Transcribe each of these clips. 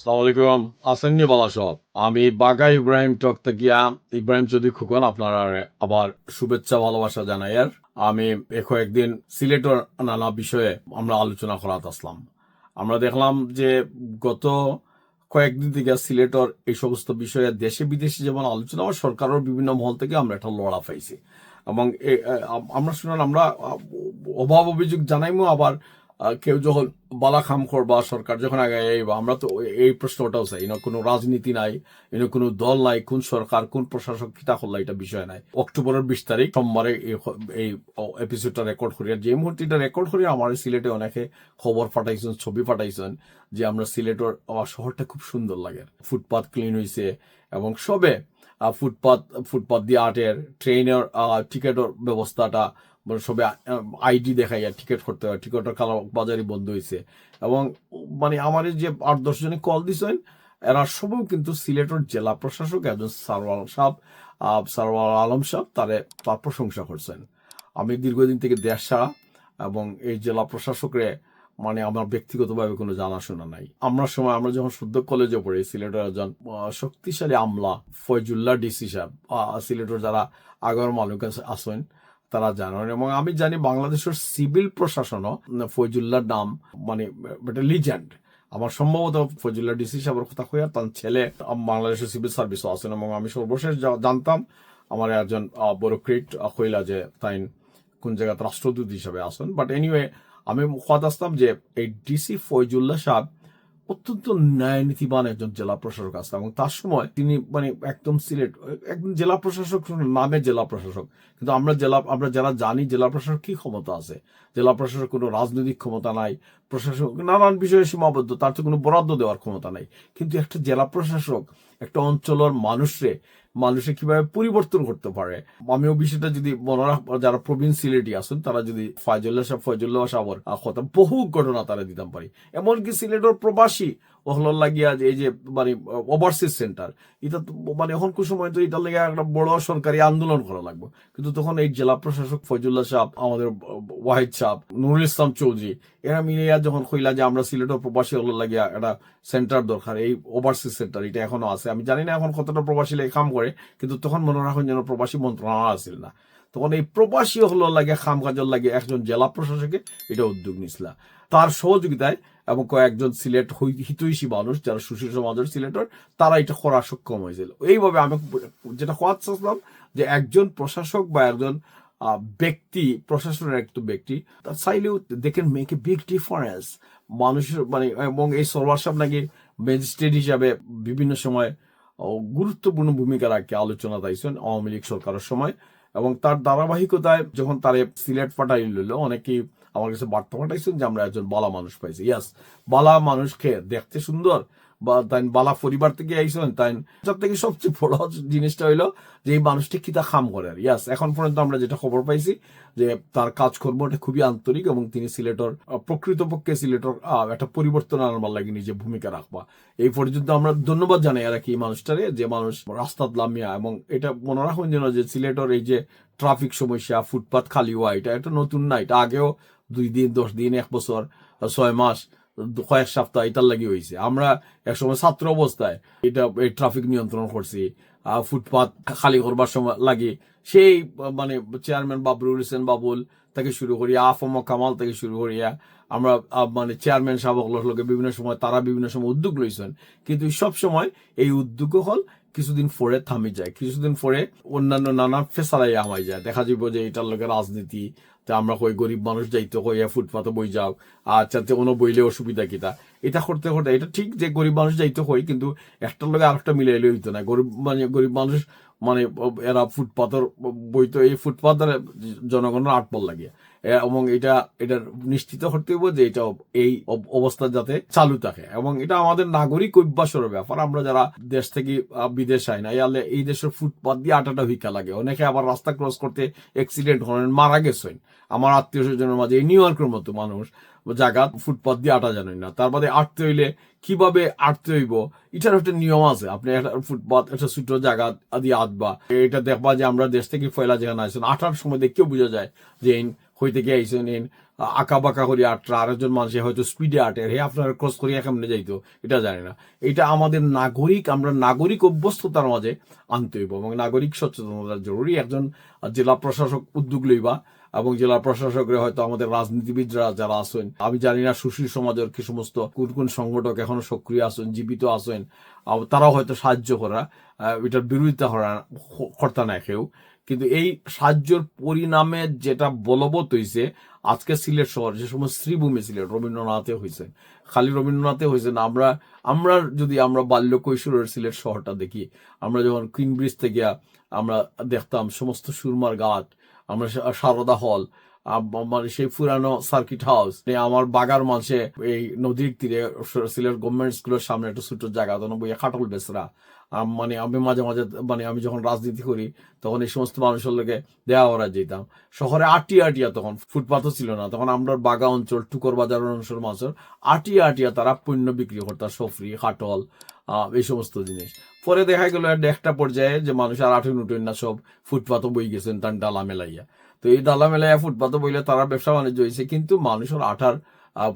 সালাম আলাইকুম। আসেননি বালা সব। আমি বাগা ইব্রাহিম টক তাকিয়া ইব্রাহিম চৌধুরী খুকন, আপনারা আবার শুভেচ্ছা, ভালোবাসা জানাই। আর আমি কয়েকদিন সিলেটের নানা বিষয়ে আমরা আলোচনা করাত আসলাম। আমরা দেখলাম যে গত কয়েকদিন থেকে সিলেটর এই সমস্ত বিষয়ে দেশে বিদেশে যেমন আলোচনা হয়, সরকারের বিভিন্ন মহল থেকে আমরা একটা লড়া পাইছি। এবং আমরা শুনলাম, আমরা অভাব অভিযোগ জানাইমো, আবার কেউ যখন বালা খাম বা সরকার যখন আগে আমরা তো এই প্রশ্নটাও চাই। না কোনো রাজনীতি নাই, এনে কোনো দল নাই, কোন সরকার, কোন প্রশাসক কিতা করলা এটা বিষয় নাই। অক্টোবরের বিশ তারিখ, সোমবারে এই এপিসোডটা রেকর্ড করি। আর যে মুহূর্তে এটা রেকর্ড করি, আমার সিলেটে অনেকে খবর পাঠাইছেন, ছবি পাঠাইছেন, যে আমরা সিলেটের শহরটা খুব সুন্দর লাগে। ফুটপাথ ক্লিন হয়েছে এবং সবে ফুটপাথ ফুটপাথ দিয়ে আটের ট্রেনের টিকেটের ব্যবস্থাটা সবে আইডি দেখাইয়া টিকিট করতে হয়। টিকিটের কালো বাজারই বন্ধ হয়েছে এবং মানে আমার যে আট দশ জনে কল দিছেন এরা সবও কিন্তু সিলেটের জেলা প্রশাসক একজন সারওয়াল আহ, সারওয়াল আলম সাহেব তারে তার প্রশংসা করছেন। আমি দীর্ঘদিন থেকে দেশ এবং এই জেলা প্রশাসকরে মানে আমার ব্যক্তিগতভাবে কোনো জানাশোনা নাই। আমরা সময় আমরা যখন শুদ্ধ কলেজে পড়ি সিলেটের একজন শক্তিশালী আমলা ফয়জুল্লাহ ডিসি সাহেব সিলেটের যারা আগর মালিক আছে- আছেন তারা জানেন এবং আমি জানি বাংলাদেশের সিভিল প্রশাসনও ফয়জুল্লাহর নাম মানে লিজেন্ড আমার সম্ভবত ফজুল্লাহ ডিসি সাহেবের কথা কইয়া তার ছেলে বাংলাদেশের সিভিল সার্ভিসও আছেন এবং আমি সর্বশেষ জানতাম আমার একজন আহ, বড় ক্রিট কইলা যে তাই কোন জায়গাতে রাষ্ট্রদূত হিসাবে আসেন বাট এনিওয়ে আমি কথা আসতাম যে এই ডিসি ফয়জুল্লাহ সাহেব অত্যন্ত ন্যায় নীতিবান একজন জেলা প্রশাসক আসতেন এবং তার সময় তিনি মানে একদম সিলেট, একদম জেলা প্রশাসক নামে জেলা প্রশাসক। কিন্তু আমরা জেলা, আমরা যারা জানি জেলা প্রশাসক কি ক্ষমতা আছে? জেলা প্রশাসক কোনো রাজনৈতিক ক্ষমতা নাই, প্রশাসক নানান বিষয়ে সীমাবদ্ধ, তার তো কোনো বরাদ্দ দেওয়ার ক্ষমতা নাই। কিন্তু একটা জেলা প্রশাসক, একটা অঞ্চলের মানুষরে মানুষে কীভাবে পরিবর্তন করতে পারে। আমিও বিষয়টা যদি মনে রাখব যারা প্রবীণ সিলেটি আসুন তারা যদি ফয়জুল্লাহ সাহেব, ফয়জুল্লাহ সাহর কথা বহু ঘটনা তারা দিতাম পারি। এমনকি সিলেটের প্রবাসী লাগিয়া যে এই যে মানে ওভারসিজ সেন্টার এটা মানে এখন কোন সময় তো এটার লেগে একটা বড় সরকারি আন্দোলন করা লাগবে। কিন্তু তখন এই জেলা প্রশাসক ফয়জুল্লাহ সাহেব আমাদের, ওয়াহিদ সাহেব নুরুল ইসলাম চৌধুরী, এরা মিলিয়া যখন কইলা যে আমরা সিলেটের প্রবাসী হলো লাগিয়া একটা সেন্টার দরকার, এই ওভারসিজ সেন্টার এটা এখনও আছে। আমি জানি না এখন কতটা প্রবাসী কাম করে, কিন্তু তখন মনে রাখুন যেন প্রবাসী মন্ত্রণালয় আসছিল না। তখন এই প্রবাসী হলো লাগে, খাম কাজের লাগে একজন জেলা প্রশাসকে, এটা উদ্যোগ নিছিল। তার সহযোগিতায় এবং কয়েকজন সিলেট হিতৈষী মানুষ, যারা সুশীল সমাজের সিলেটের, তারা এটা করা সক্ষম হয়েছিল। এইভাবে আমি যেটা কথা চাচ্ছিলাম, যে একজন প্রশাসক বা একজন ব্যক্তি, প্রশাসনের একটু ব্যক্তি তার চাইলেও they can make a big difference মানুষের মানে এবং এই সরওয়ার সাহেব নাকি ম্যাজিস্ট্রেট হিসাবে বিভিন্ন সময় গুরুত্বপূর্ণ ভূমিকা রাখে আলোচনা তাইছেন আওয়ামী লীগ সরকারের সময়। এবং তার ধারাবাহিকতায় যখন তারে সিলেট পাঠাই লইল অনেকেই আমার কাছে বার্তা পাঠাইছেন যে আমরা একজন বালা মানুষ পাইছি। ইয়াস বালা মানুষকে দেখতে সুন্দর বা তাই বালা পরিবার থেকে আইসেন তাই সব থেকে সবচেয়ে বড় জিনিসটা হইল যে এই মানুষটি কি তা খাম করে। আর ইয়াস এখন পর্যন্ত আমরা যেটা খবর পাইছি যে তার কাজকর্মটা খুবই আন্তরিক এবং তিনি সিলেটর প্রকৃতপক্ষে সিলেটর একটা পরিবর্তন আনবার লাগে নিজে ভূমিকা রাখবা। এই পর্যন্ত আমরা ধন্যবাদ জানাই আর কি এই মানুষটারে যে মানুষ রাস্তাত লামিয়া এবং এটা মনে রাখুন যেন যে সিলেটর এই যে ট্রাফিক সমস্যা ফুটপাথ খালি হওয়া, এটা একটা নতুন না, এটা আগেও দুই দিন, দশ দিন, এক বছর ছয় মাস কয়েক সপ্তাহ এটার লাগি হয়েছে আমরা একসময় ছাত্র অবস্থায় এটা ট্রাফিক নিয়ন্ত্রণ করছি ফুটপাত খালি করবার সময় লাগে। সেই মানে চেয়ারম্যান বাবরুল হোসেন বাবুল থেকে শুরু করিয়া আফম কামাল থেকে শুরু করিয়া আমরা মানে চেয়ারম্যান সাবক লোক বিভিন্ন সময়, তারা বিভিন্ন সময় উদ্যোগ লইছেন। কিন্তু সব সময় এই উদ্যোগ হল কিছুদিন পরে থামি যায়, কিছুদিন পরে অন্যান্য নানা ফেসালাই আমায় যায়। দেখা যাব যে এটার লোকে রাজনীতি, তা আমরা কই গরিব মানুষ যাইতে কই ফুটপাথে বই যাও আচ্ছা তে কোনো বইলে অসুবিধা কিতা এটা করতে করতে, এটা ঠিক যে গরিব মানুষ যাইতে হয়, কিন্তু একটার লগে আরেকটা মিলাইলে হইতো না। গরিব মানে গরিব মানুষ মানে এরা ফুটপাতের বইতো এই ফুটপাতের জনগণের আটপল লাগে এবং এটা এটা নিশ্চিত করতে হইব যে এটা এই অব- অবস্থা যাতে চালু থাকে। এবং এটা আমাদের নাগরিক অভ্যাসের ব্যাপার। আমরা যারা দেশ থেকে বিদেশ আই না, ইয়ালে এই দেশের ফুটপাত দিয়ে আটাটা ভিক্ষা লাগে। অনেকে আবার রাস্তা ক্রস করতে অ্যাক্সিডেন্ট হন মারা গেছেন। আমার আত্মীয় স্বজনের মাঝে নিউ ইয়র্কের মতো মানুষ জায়গা ফুটপাথ দিয়ে আটা জানেন না। তার বাদে আটতে হইলে কীভাবে আটতে হইব? এটার একটা নিয়ম আছে। আপনি একটা ফুটপাথ একটা ছোট জায়গা দিয়ে আটবা। এটা দেখবা যে আমরা দেশ থেকে ফয়লা যেখানে আসছেন আটার সময় দেখেও বোঝা যায় যে হইতে গিয়ে আইসেন ইন আঁকা বাঁকা করি আটটা আরেকজন মানুষে হয়তো স্পিডে আটে, হে, আপনার ক্রস করিয়া কেমনে যাইতো? এটা জানি না। এটা আমাদের নাগরিক, আমরা নাগরিক অভ্যস্ততার মাঝে আনতে হইব এবং নাগরিক সচেতনতা জরুরি। একজন জেলা প্রশাসক উদ্যোগ লইবা এবং জেলা প্রশাসকরা হয়তো আমাদের রাজনীতিবিদরা যারা আছেন, আমি জানি না সুশীল সমাজের কি সমস্ত, কোন কোন সংগঠক এখনও সক্রিয় আছেন, জীবিত আছেন তারাও হয়তো সাহায্য করা এটার বিরোধিতা করা, কর্তা না কেউ। কিন্তু এই সাহায্যর পরিণামে যেটা বলবৎ হয়েছে আজকে সিলেট শহর, যে সময় শ্রীভূমি সিলেট, রবীন্দ্রনাথে হয়েছে খালি রবীন্দ্রনাথে হয়েছে না, আমরা আমরা যদি আমরা বাল্য কৈশোরের সিলেট শহরটা দেখি, আমরা যখন কুইন ব্রিজ থেকে আমরা দেখতাম, সমস্ত সুরমার ঘাট, আমরা সারদা হল মানে সেই পুরানো সার্কিট হাউস আমার বাগার মাঝে এই নদীর তীরে সিলেট গভর্নমেন্ট স্কুলের সামনে একটা ছোট জায়গা, তখন বইয়া খাটল বেসরা মানে আমি মাঝে মাঝে মানে আমি যখন রাজনীতি করি, তখন এই সমস্ত মানুষের লোকে দেওয়া ওরা যেতাম। শহরে আটিয়া আটিয়া তখন, ফুটপাথও ছিল না। তখন আমরা বাগা অঞ্চল টুকর বাজার অঞ্চল মানুষের আটিয়া আটিয়া তারা পণ্য বিক্রি করতাম সফরি, খাটল এই সমস্ত জিনিস। পরে দেখা গেল একটা পর্যায়ে যে মানুষ আর আঠুন উঠুন না সব ফুটপাথও বই গেছেন তার ডালা মেলাইয়া। তো এই ডালা মেলাইয়া ফুটপাথও বইলে তারা ব্যবসা বাণিজ্য হয়েছে কিন্তু মানুষের আঠার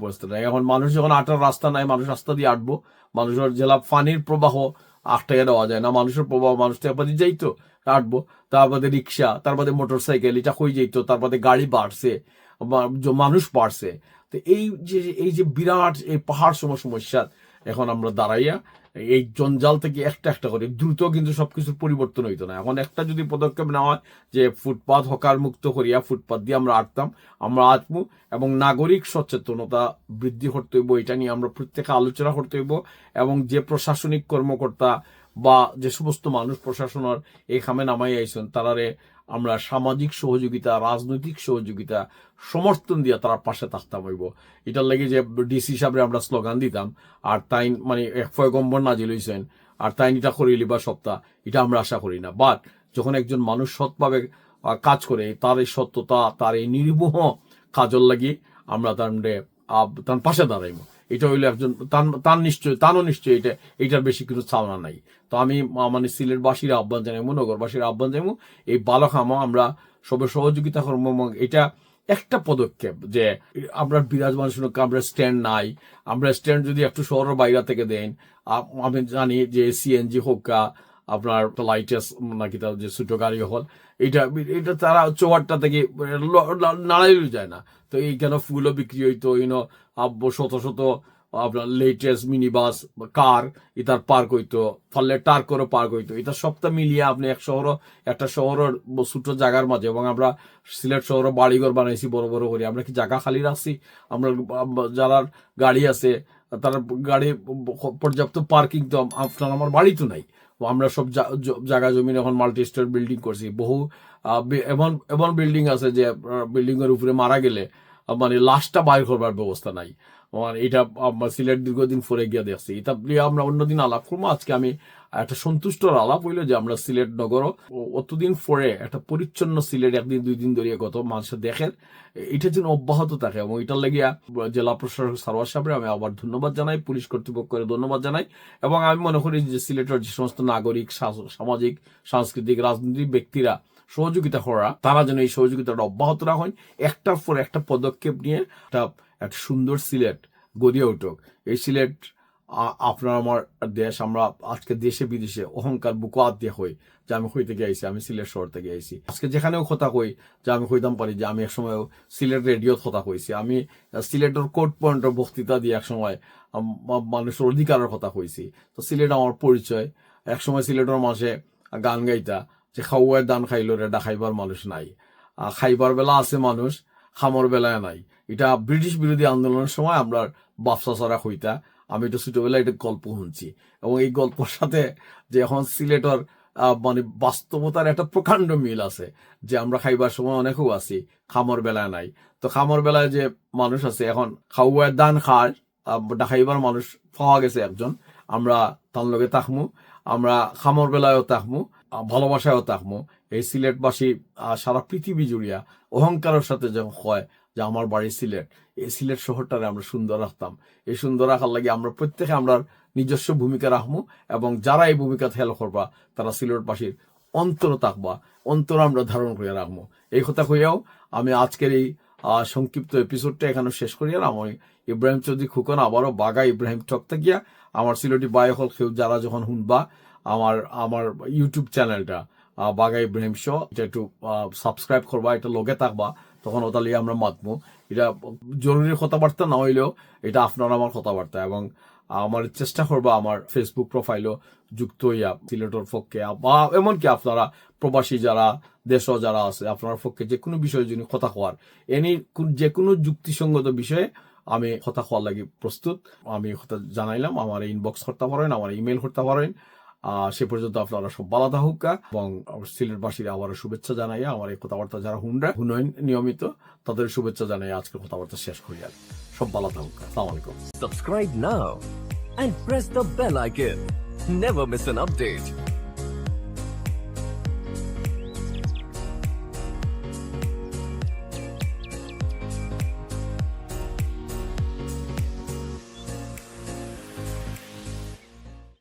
পরিস্থিতি নাই। এখন মানুষ যখন আটার রাস্তা নাই, মানুষ রাস্তা দিয়ে আটবো, মানুষের জেলা পানির প্রবাহ আটটাকে দেওয়া যায় না। মানুষের প্রবাহ মানুষ তো একবার যাইতো, আটবো, তার বাদে রিক্সা, তার বাদে মোটর সাইকেল এটা হয়ে যেত তার বাদে গাড়ি বাড়ছে মানুষ বাড়ছে। তো এই যে এই যে বিরাট এই পাহাড় সম সমস্যার এখন আমরা দাঁড়াইয়া এই জঞ্জাল থেকে একটা একটা করে। দ্রুত কিন্তু সবকিছুর পরিবর্তন হইতো না। এখন একটা যদি পদক্ষেপ নেওয়া হয় যে ফুটপাথ হকার মুক্ত করিয়া ফুটপাথ দিয়ে আমরা আটতাম, আমরা আটমু এবং নাগরিক সচেতনতা বৃদ্ধি করতে হইব, এটা নিয়ে আমরা প্রত্যেকে আলোচনা করতে হইব এবং যে প্রশাসনিক কর্মকর্তা বা যে সমস্ত মানুষ প্রশাসনের এই খামে নামাই আইসেন তারারে আমরা সামাজিক সহযোগিতা, রাজনৈতিক সহযোগিতা, সমর্থন দিয়া তার পাশে থাকতাম হইব এটার লাগে যে ডিসি হিসাবে আমরা স্লোগান দিতাম, আর তাই মানে এক পয়গম্বর নাজিল হইছেন, আর তাই এটা করিলি বা সপ্তাহ এটা আমরা আশা করি না। বাট যখন একজন মানুষ সৎভাবে কাজ করে, তার এই সত্যতা, তার এই নির্মোহ কাজল লাগি আমরা তার তার পাশে দাঁড়াইব। এটা হইল একজন তার- তার নিশ্চয় তারও নিশ্চয় এটা, এটার বেশি কিছু চাওনা নাই। তো আমি মানে সিলেটবাসীর আহ্বান জানাইব নগরবাসীর আহ্বান জানাইব এই বালকামা আমরা সবে সহযোগিতা করব এবং এটা একটা পদক্ষেপ যে আমরা বিরাজমান শুনুক আমরা স্ট্যান্ড নাই, আমরা স্ট্যান্ড যদি একটু শহরের বাইরে থেকে দেন আমি জানি যে সিএনজি হোক আপনার লাইটেস নাকি তার যে ছোট গাড়ি হল, এটা এটা তারা চোয়ারটা থেকে নাড়াইও যায় না। তো এইখানে ফুলও বিক্রি হইতো ইনো শত শত আপনার লেটেস্ট মিনি বাস কার ইতার পার্ক হইতো ফলে টার করে পার্ক হইতো। এটা সবটা মিলিয়ে আপনি এক শহর একটা শহরের ছোট জায়গার মাঝে, এবং আমরা সিলেট শহরে বাড়িঘর বানাইছি বড় বড় করে। আমরা কি জায়গা খালি রাখছি? আমরা যারা গাড়ি আছে, তারা গাড়ি পর্যাপ্ত পার্কিং তো আপনার আমার বাড়ি তো নাই। আমরা সব জায়গা জমিন এখন মাল্টি স্টোর বিল্ডিং করছি। বহু এমন এমন বিল্ডিং আছে যে বিল্ডিং এর উপরে মারা গেলে মানে লাশটা বাইর করবার ব্যবস্থা নাই। মানে এটা আমার সিলেট দীর্ঘদিন পরে গিয়ে দেখছি। এটা নিয়ে আমরা অন্যদিন আলাপ করব। আজকে আমি একটা সন্তুষ্টর আলাপ হইল যে আমরা সিলেট নগর অতদিন পরে একটা পরিচ্ছন্ন সিলেট একদিন, দুই দিন ধরে গত মানুষের দেখেন, এটা যেন অব্যাহত থাকে এবং এটার লাগিয়া জেলা প্রশাসক সারোয়ার সাহেবের আমি আবার ধন্যবাদ জানাই, পুলিশ কর্তৃপক্ষের ধন্যবাদ জানাই এবং আমি মনে করি যে সিলেটের যে সমস্ত নাগরিক সামাজিক, সাংস্কৃতিক, রাজনৈতিক ব্যক্তিরা সহযোগিতা করা, তারা যেন এই সহযোগিতাটা অব্যাহত রাখেন একটার পর একটা পদক্ষেপ নিয়ে একটা একটা সুন্দর সিলেট গড়িয়ে উঠুক। এই সিলেট আপনার আমার দেশ, আমরা আজকে দেশে বিদেশে অহংকার বুকো দিয়ে হই, যে আমি হইতে গিয়েছি আমি সিলেট শহর থেকে আইছি। আজকে যেখানেও কথা কই, যে আমি হইতাম পারি, যে আমি এক একসময় সিলেট রেডিও কথা কইছি। আমি সিলেটের কোর্ট পয়েন্টের বক্তৃতা দিয়ে একসময় আম- মা- মানুষের অধিকারের কথা কইছি। তো সিলেট আমার পরিচয়। একসময় সিলেটের মাসে গান গাইতা যে খাওয়ার দান খাইলো রে খাইবার মানুষ নাই। খাইবার বেলা আছে মানুষ খামর বেলায় নাই। এটা ব্রিটিশ বিরোধী আন্দোলনের সময় আমরা বাপসা চড়া হইতা আমি এটা ছোটবেলায় এটা গল্প শুনছি। এবং এই গল্পর সাথে যে এখন সিলেটর মানে বাস্তবতার একটা প্রকাণ্ড মিল আছে যে আমরা খাইবার সময় অনেকেও আছি খামর বেলায় নাই। তো খামর বেলায় যে মানুষ আছে এখন খাওয়ার দান আহ, ডাকাইবার মানুষ পাওয়া গেছে একজন আমরা তার লগে তাকমু আমরা খামর বেলায়ও তাকমু ভালোবাসায়ও তাকমু এই সিলেটবাসী সারা পৃথিবী জুড়িয়া অহংকারের সাথে যখন হয় যে আমার বাড়ি সিলেট। এই সিলেট শহরটারে আমরা সুন্দর রাখতাম। এই সুন্দর রাখার লাগে আমরা প্রত্যেকে আমরা নিজস্ব ভূমিকা রাখব এবং যারা এই ভূমিকা হেল করবা, তারা সিলেটবাসীর অন্তর থাকবা, অন্তর আমরা ধারণ করিয়া রাখব এই কথা কইয়াও আমি আজকের এই সংক্ষিপ্ত এপিসোডটা এখানে শেষ করি আর আমি ইব্রাহিম চৌধুরী খুকন আবারও বাগা ইব্রাহিম টকতে গিয়া আমার সিলেটি বাই হল কেউ যারা যখন শুনবা আমার আমার ইউটিউব চ্যানেলটা আহ, বাগা ইব্রাহিম শো। এটা একটু সাবস্ক্রাইব করবা এটা লগে থাকবা তখন ওটা লিয়ে আমরা মাতবো এটা জরুরি কথাবার্তা না হইলেও এটা আপনার আমার কথাবার্তা এবং আমার চেষ্টা করবা আমার ফেসবুক প্রোফাইলও যুক্ত হইয়া সিলেটর পক্ষে। বা এমনকি আপনারা প্রবাসী যারা দেশ যারা আছে আপনার পক্ষে যে কোনো বিষয়ে যদি কথা হওয়ার এনি যে কোনো যুক্তিসঙ্গত বিষয়ে আমি কথা হওয়ার লাগি প্রস্তুত। আমি কথা জানাইলাম আমার ইনবক্স করতে পারেন আমার ইমেল করতে পারেন। সে পর্যন্ত আপনারা সব বালা থাকুকা এবং সিলেটবাসীর আবারও শুভেচ্ছা জানাই আমার এই কথাবার্তা যারা হুন্ডা হুনয়ন নিয়মিত, তাদের শুভেচ্ছা জানাই, আজকের কথাবার্তা শেষ করি আর সব বালা থাকুকা সালাম আলাইকুম। নাও now and press the bell icon. Never miss an update.